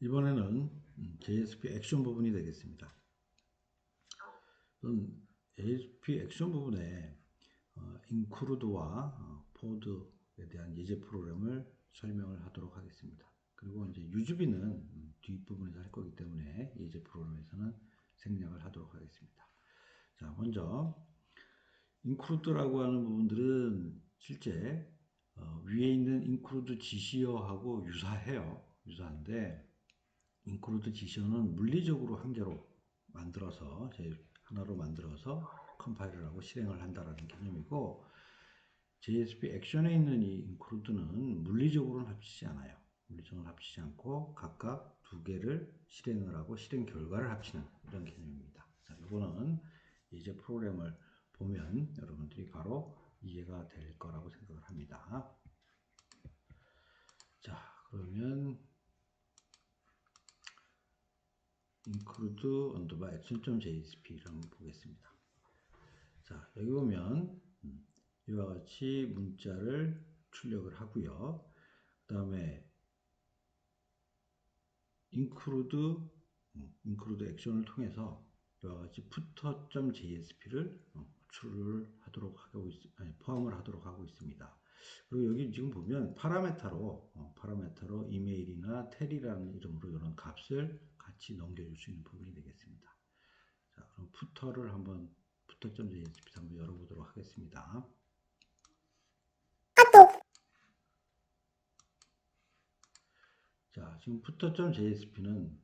이번에는 음, JSP 액션 부분이 되겠습니다. JSP 액션 부분에 어, 인크루드와 어, 포드에 대한 예제 프로그램을 설명을 하도록 하겠습니다. 그리고 이제 유주비는 음, 뒷부분에서 할 거기 때문에 예제 프로그램에서는 생략을 하도록 하겠습니다. 자, 먼저 인크루드라고 하는 부분들은 실제 어, 위에 있는 인크루드 지시어하고 유사해요. 유사한데 인크루드 지시어는 물리적으로 한 개로 만들어서 제 하나로 만들어서 컴파일을 하고 실행을 한다라는 개념이고 JSP 액션에 있는 이 인크루드는 물리적으로는 합치지 않아요. 물리적으로 합치지 않고 각각 두 개를 실행을 하고 실행 결과를 합치는 이런 개념입니다. 자, 이거는 이제 프로그램을 보면 여러분들이 바로 이해가 될 거라고 생각을 합니다. 자, 그러면 underbar action.jsp를 한번 보겠습니다. 자, 여기 보면 음, 이와 같이 문자를 출력을 하고요. 그 다음에 include 음, include 액션을 통해서 이와 같이 footer.jsp를 호출을 하도록 하고 있, 아니, 포함을 하도록 하고 있습니다. 그리고 여기 지금 보면 파라메타로 어, 파라메타로 이메일이나 텔이라는 이름으로 이런 값을 같이 넘겨줄 수 있는 부분이 되겠습니다. 자, 그럼 푸터를 한번 푸터.jsp 한번 열어보도록 하겠습니다. 자, 지금 푸터.jsp는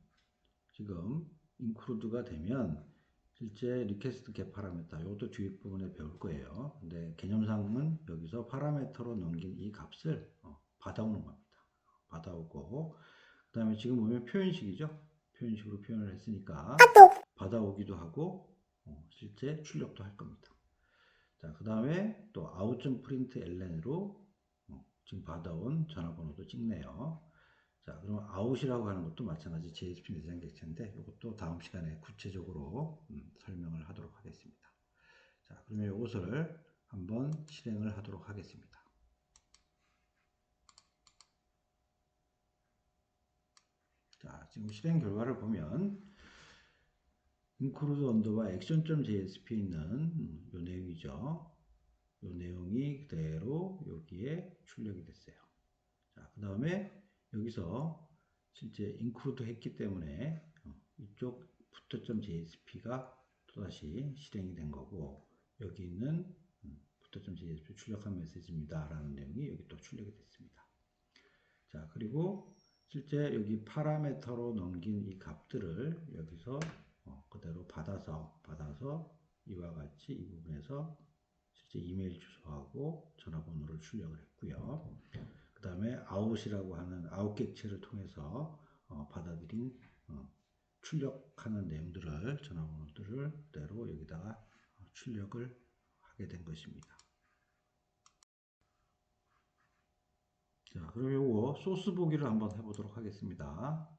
지금 include가 되면 실제 리퀘스트 겟 파라메터 이것도 뒷부분에 배울 거예요. 근데 개념상은 여기서 파라메터로 넘긴 이 값을 어, 받아오는 겁니다. 받아오고 그 다음에 지금 보면 표현식이죠. 표현식으로 표현을 했으니까 받아오기도 하고 어, 실제 출력도 할 겁니다. 자, 그 다음에 또 out.print ln으로 어, 지금 받아온 전화번호도 찍네요. 자, 그럼 아웃이라고 하는 것도 마찬가지 JSP 내장 객체인데 이것도 다음 시간에 구체적으로 음, 설명을 하도록 하겠습니다. 자, 그러면 이것을 한번 실행을 하도록 하겠습니다. 자, 지금 실행 결과를 보면 include underbar action.jsp에 있는 음, 요 내용이죠. 요 내용이 그대로 여기에 출력이 됐어요. 자, 그 다음에 여기서 실제 include 했기 때문에 어, 이쪽 footer.jsp가 또다시 실행이 된 거고 여기 있는 음, footer.jsp 출력한 메시지입니다 라는 내용이 여기 또 출력이 됐습니다. 자 그리고 실제 여기 파라메터로 넘긴 이 값들을 여기서 어, 그대로 받아서 받아서 이와 같이 이 부분에서 실제 이메일 주소하고 전화번호를 출력을 했고요. 그 다음에 아웃이라고 하는 아웃 객체를 통해서 어, 받아들인 어, 출력하는 내용들을 전화번호들을 그대로 여기다가 출력을 하게 된 것입니다. 자, 그럼 요거 소스 보기를 한번 해보도록 하겠습니다.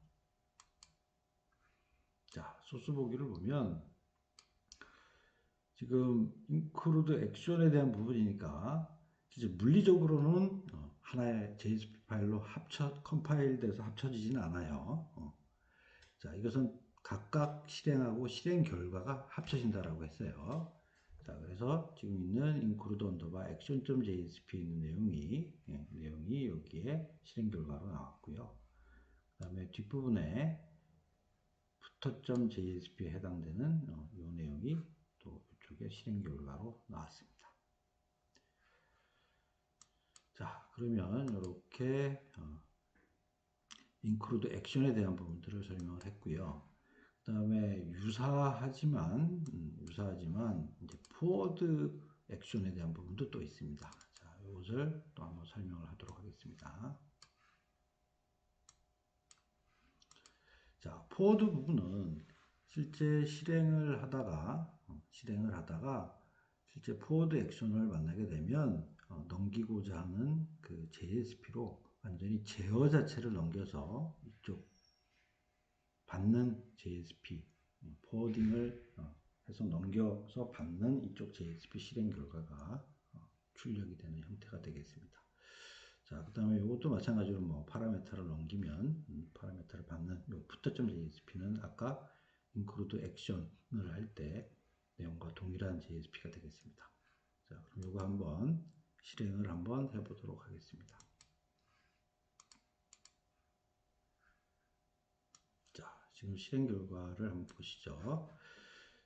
자, 소스 보기를 보면 지금 include 액션에 대한 부분이니까 이제 물리적으로는 어, 하나의 JSP 파일로 합쳐 컴파일돼서 합쳐지지는 않아요. 어. 자, 이것은 각각 실행하고 실행 결과가 합쳐진다라고 했어요. 자, 그래서 지금 있는 include underbar action.jsp 있는 내용이 예, 내용이 여기에 실행 결과로 나왔고요. 그 다음에 뒷부분에 footer.jsp에 해당되는 어, 이 내용이 또 이쪽에 실행 결과로 나왔습니다. 자, 그러면 이렇게 어, include 액션에 대한 부분들을 설명을 했고요. 그 다음에 유사하지만 음, 유사하지만 이제 forward 액션에 대한 부분도 또 있습니다. 자, 이것을 또 한번 설명을 하도록 하겠습니다. 자, forward 부분은 실제 실행을 하다가 어, 실행을 하다가 실제 forward 액션을 만나게 되면 어, 넘기고자 하는 그 JSP로 완전히 제어 자체를 넘겨서 이쪽 받는 JSP 음, 포워딩을 어, 해서 넘겨서 받는 이쪽 JSP 실행 결과가 어, 출력이 되는 형태가 되겠습니다. 자, 그 다음에 이것도 마찬가지로 뭐 파라메터를 넘기면 음, 파라메터를 받는 요 부터점 JSP는 아까 include action을 할 때 내용과 동일한 JSP가 되겠습니다. 자, 그럼 이거 한번 실행을 한번 해보도록 하겠습니다. 지금 실행 결과를 한번 보시죠.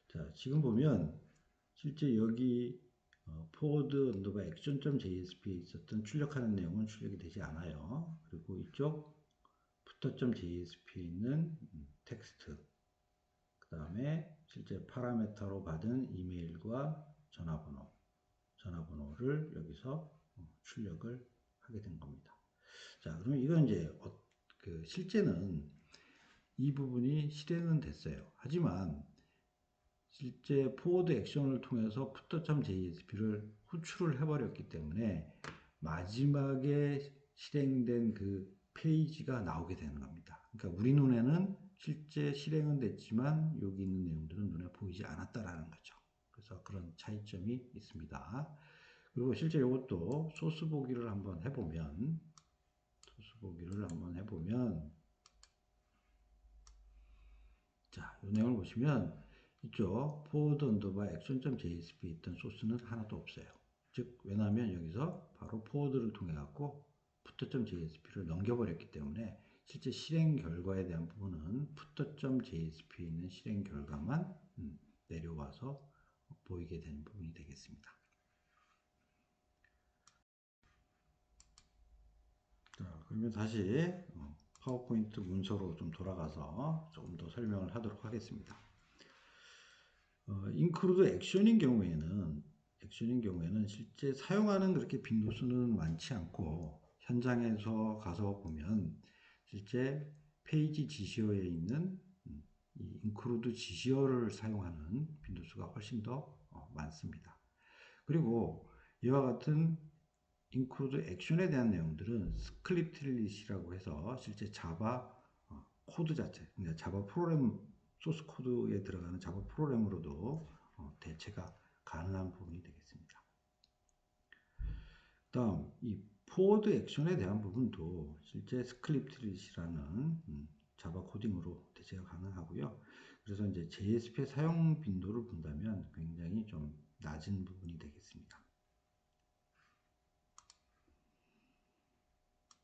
자, 지금 보면 실제 여기 어, forward 언더바 action.jsp에 있었던 출력하는 내용은 출력이 되지 않아요. 그리고 이쪽 footer.jsp에 있는 음, 텍스트 그 다음에 실제 파라메터로 받은 이메일과 전화번호 전화번호를 여기서 어, 출력을 하게 된 겁니다. 자, 그러면 이건 이제 어, 그 실제는 이 부분이 실행은 됐어요. 하지만 실제 포워드 액션을 통해서 footer.jsp를 호출을 해버렸기 때문에 마지막에 실행된 그 페이지가 나오게 되는 겁니다. 그러니까 우리 눈에는 실제 실행은 됐지만 여기 있는 내용들은 눈에 보이지 않았다라는 거죠. 그래서 그런 차이점이 있습니다. 그리고 실제 이것도 소스 보기를 한번 해보면 소스 보기를 한번 해보면 자, 이 내용을 보시면 이쪽 forward underbar action.jsp 있던 소스는 하나도 없어요. 즉, 왜냐하면 여기서 바로 forward를 통해 갖고 footer.jsp를 넘겨버렸기 때문에 실제 실행 결과에 대한 부분은 footer.jsp에 있는 실행 결과만 음, 내려와서 보이게 되는 부분이 되겠습니다. 자, 그러면 다시 어, 파워포인트 문서로 좀 돌아가서 조금 더 설명을 하도록 하겠습니다. 어, 인크루드 액션인 경우에는 액션인 경우에는 실제 사용하는 그렇게 빈도수는 많지 않고 현장에서 가서 보면 실제 페이지 지시어에 있는 음, 이 include 지시어를 사용하는 빈도수가 훨씬 더 어, 많습니다. 그리고 이와 같은 include 액션에 대한 내용들은 스크립트릿이라고 해서 실제 자바 어, 코드 자체, 그러니까 자바 프로그램 소스 코드에 들어가는 자바 프로그램으로도 어, 대체가 가능한 부분이 되겠습니다. 다음 이 포워드 액션에 대한 부분도 실제 스크립트릿이라는 음, 자바 코딩으로 대체가 가능하고요. 그래서 이제 JSP 의 사용 빈도를 본다면 굉장히 좀 낮은 부분이 되겠습니다.